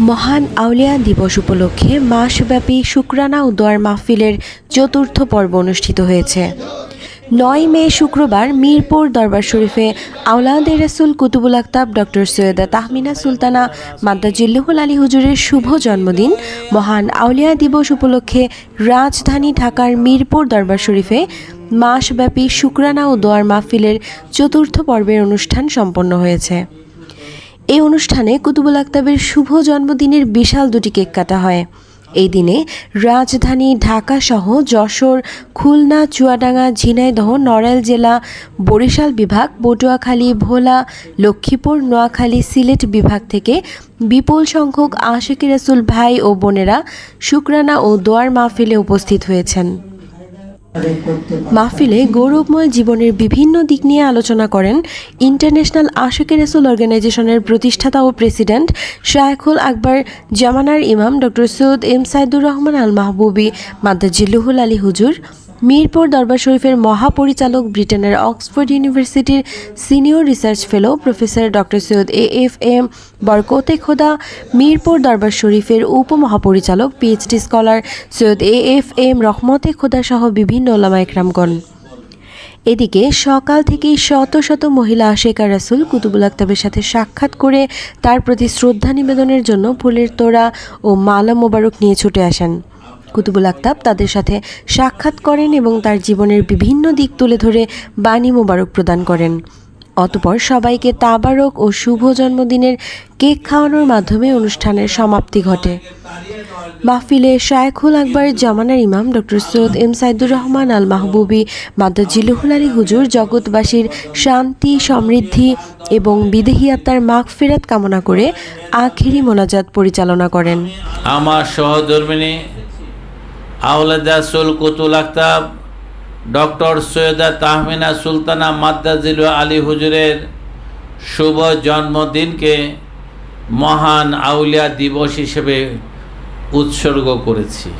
মহান আউলিয়া দিবস উপলক্ষে মাসব্যাপী শুক্রানা ও দোয়ার মাহফিলের চতুর্থ পর্ব অনুষ্ঠিত হয়েছে। নয় মে শুক্রবার মিরপুর দরবার শরীফে আউলাদ রসুল কুতুবুল আক্তাব ডক্টর সৈয়দা তাহমিনা সুলতানা মাদ্দাজিল্লুহুল আলী হুজুরের শুভ জন্মদিন মহান আউলিয়া দিবস উপলক্ষে রাজধানী ঢাকার মিরপুর দরবার শরীফে মাসব্যাপী শুক্রানা ও দোয়ার মাহফিলের চতুর্থ পর্বের অনুষ্ঠান সম্পন্ন হয়েছে। এই অনুষ্ঠানে কুতুবুল আক্তাবের শুভ জন্মদিনের বিশাল দুটি কেক কাটা হয়। এই দিনে রাজধানী ঢাকা সহ যশোর, খুলনা, চুয়াডাঙ্গা, ঝিনাইদহ, নড়াইল জেলা, বরিশাল বিভাগ, পটুয়াখালী, ভোলা, লক্ষ্মীপুর, নোয়াখালী, সিলেট বিভাগ থেকে বিপুল সংখ্যক আশেকি রাসুল ভাই ও বোনেরা শুক্রানা ও দোয়ার মাহফিলে উপস্থিত হয়েছেন। মাহফিলে গৌরবময় জীবনের বিভিন্ন দিক নিয়ে আলোচনা করেন ইন্টারন্যাশনাল আশেকের রেসুল অর্গানাইজেশনের প্রতিষ্ঠাতা ও প্রেসিডেন্ট শায়খুল আকবর, জামানার ইমাম ডক্টর সৈয়দ এম সাইদুর রহমান আল মাহবুবি মাদ্দাজিল্লুহুল আলী হুজুর মিরপুর দরবার শরীফের মহাপরিচালক ব্রিটেনের অক্সফোর্ড ইউনিভার্সিটির senior research fellow professor doctor Syed A F M Barkate Khoda, Mirpur দরবার শরীফের উপমহাপরিচালক PhD scholar Syed A F M Rahmate Khoda সহ বিভিন্ন ওলামা একরামগণ। এদিকে সকাল থেকেই শত শত মহিলা আশেকা রাসুল কুতুবুল আক্তাবের সাথে সাক্ষাৎ করে তার প্রতি শ্রদ্ধা নিবেদনের জন্য ফুলের তোড়া ও মালা মোবারক নিয়ে ছুটে আসেন। কুতুবুল আক্তাব তাদের সাথে সাক্ষাৎ করেন এবং তার জীবনের বিভিন্ন দিক তুলে ধরে বাণী মোবারক প্রদান করেন। অতপর সবাইকে তাবারক ও শুভ জন্মদিনের কেক খাওয়ানোর মাধ্যমে অনুষ্ঠানের সমাপ্তি ঘটে। মাহফিলে শায়খুল আকবর, জামানার ইমাম ডক্টর সৈয়দ এম সাইদুর রহমান, আল মাহবুবি মাদ্দাজিল্লুহুল আলী হুজুর, জগৎবাসীর শান্তি, সমৃদ্ধি এবং বিদেহী আত্মার মাগ ফেরাত কামনা করে আখেরি মোনাজাত পরিচালনা করেন। আমার সহধর্মিনী আওলাদা সুল কুতুল আখতাব, ডক্টর সৈয়দা তাহমিনা সুলতানা মাদ্দাজিল আলী হুজুরের শুভ জন্মদিনকে মহান আউলিয়া দিবস হিসেবে উৎসর্গ করেছি।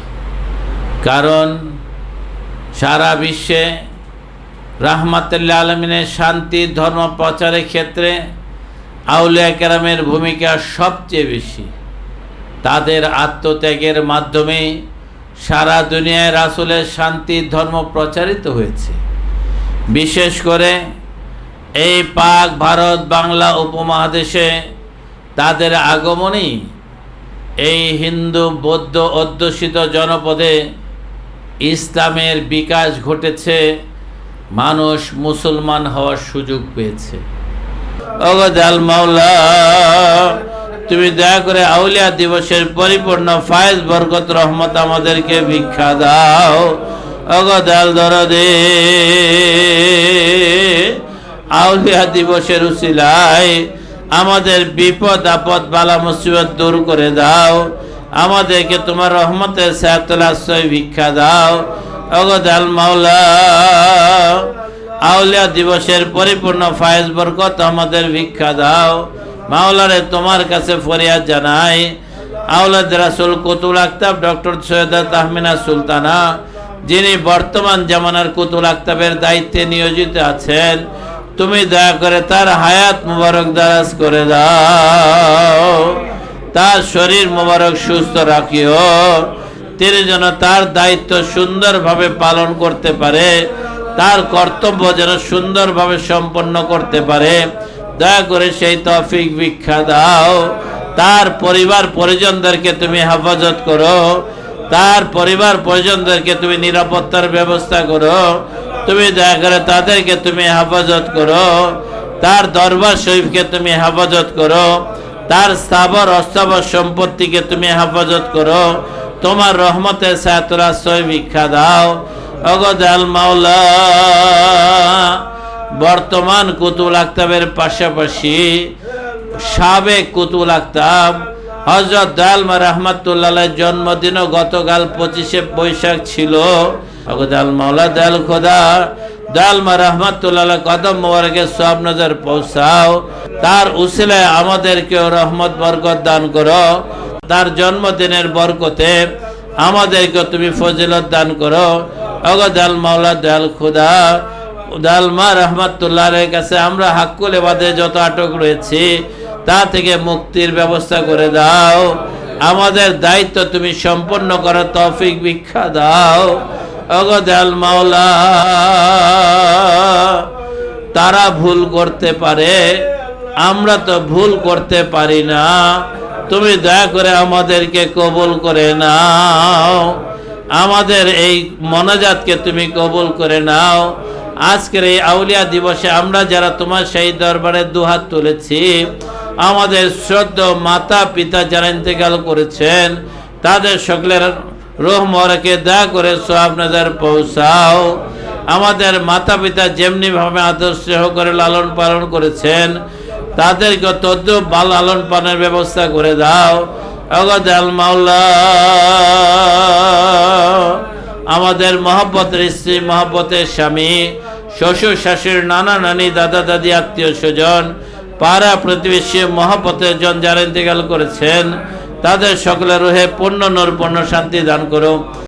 কারণ সারা বিশ্বে রাহমাতুল্লাহ আলমিনের শান্তি, ধর্ম, প্রচারের ক্ষেত্রে আউলিয়া কেরামের ভূমিকা সবচেয়ে বেশি। তাদের আত্মত্যাগের মাধ্যমে সারা দুনিয়ায় রাসুলের শান্তি, ধর্ম প্রচারিত হয়েছে। বিশেষ করে এই পাক ভারত, বাংলা উপমহাদেশে তাদের আগমনই এই হিন্দু, বৌদ্ধ অধ্যুষিত জনপদে ইসলামের বিকাশ ঘটেছে, মানুষ মুসলমান হওয়ার সুযোগ পেয়েছে। অগদাল মাওলা তুমি দয়া করে আউলিয়া দিবসের পরিপূর্ণ ফায়েজ বরকত রহমত আমাদেরকে ভিক্ষা দাও। অগদাল দরদে, আউলিয়া দিবসের উসিলায় আমাদের বিপদ, আপদ, বালা, মুসিবত দূর করে দাও। আমাদেরকে তোমার রহমতের সায়াতুল ভিক্ষা দাও। অগদাল মাওলা, আউলিয়া দিবসের পরিপূর্ণ ফায়েজ বরকত আমাদের ভিক্ষা দাও। মাওলারে তোমার কাছে ফরিয়াদ জানাই। আউলাদ রাসুল কুতুল আক্তাব ডক্টর সৈয়দা তাহমিনা সুলতানা, যিনি বর্তমান জামানার কুতুল আক্তাবের দায়িত্বে নিয়োজিত আছেন, তুমি দয়া করে তার হায়াত মুবারক দারাজ করে দাও। তার শরীর মুবারক সুস্থ রাখিও। তিনি যেন তার দায়িত্ব সুন্দরভাবে পালন করতে পারে, তার কর্তব্য যেন সুন্দরভাবে সম্পন্ন করতে পারে। দয়া করে সেই তফিক ভিক্ষা দাও। তার পরিবার পরিজনদেরকে তুমি হেফাজত করো। তার পরিবার পরিজনদেরকে তুমি নিরাপত্তার ব্যবস্থা করো। তুমি দয়া করে তাদেরকে তুমি হেফাজত করো। তার দরবার শরীফকে তুমি হেফাজত করো। তার স্থাবর, অস্থাবর সম্পত্তিকে তুমি হেফাজত করো। তোমার রহমতে সায়াতুর আশ্রয় ভিক্ষা দাও। অগদাল মাওলা বর্তমান কুতুল আক্তাবের পাশাপাশি সাবেক কুতুল আক্তাব হজরত দালমা রহমাতুল্লাহ জন্মদিনও গতকাল পঁচিশে বৈশাখ ছিল। মাওলা খোদা কদম পৌঁছাও। তার রহমত দান করো। তার জন্মদিনের আমাদেরকে তুমি ফজিলত দান করো। অগদাল মাওলা দয়াল খুদা দালমা রহমাতুল্লাহের কাছে আমরা হাক্কুল এবাদে যত আটক রয়েছি, তা থেকে মুক্তির ব্যবস্থা করে দাও। আমাদের দায়িত্ব তুমি সম্পন্ন করার তৌফিক ভিক্ষা দাও। অগদাল মাওলা, তারা ভুল করতে পারে, আমরা তো ভুল করতে পারি না। তুমি দয়া করে আমাদেরকে কবুল করে নাও। আমাদের এই মনাজাতকে তুমি কবুল করে নাও। আজকের এই আউলিয়া দিবসে আমরা যারা তোমার সেই দরবারে দুহাত তুলেছি, আমাদের শ্রদ্ধ মাতা পিতা যারা ইন্তেকাল করেছেন, তাদের সকলের রোহ মরাকে দয়া করে সব নজর পৌঁছাও। আমাদের মাতা পিতা যেমনি ভাবে আদর্শ করে লালন পালন করেছেন, তাদেরকে তদ্য বাল লালন পালনের ব্যবস্থা করে দাও। অগদাল মাওলা। আমাদের মহব্বতের স্ত্রী, মহব্বতের স্বামী শ্বশুর শাশুড়ি নানা, নানি, দাদা, দাদি, আত্মীয়, স্বজন, পাড়া প্রতিবেশী, মহাপথে জন যারা ইন্তেকাল করেছেন, তাদের সকলের রোহে পূর্ণ নর, পূর্ণ শান্তি দান করো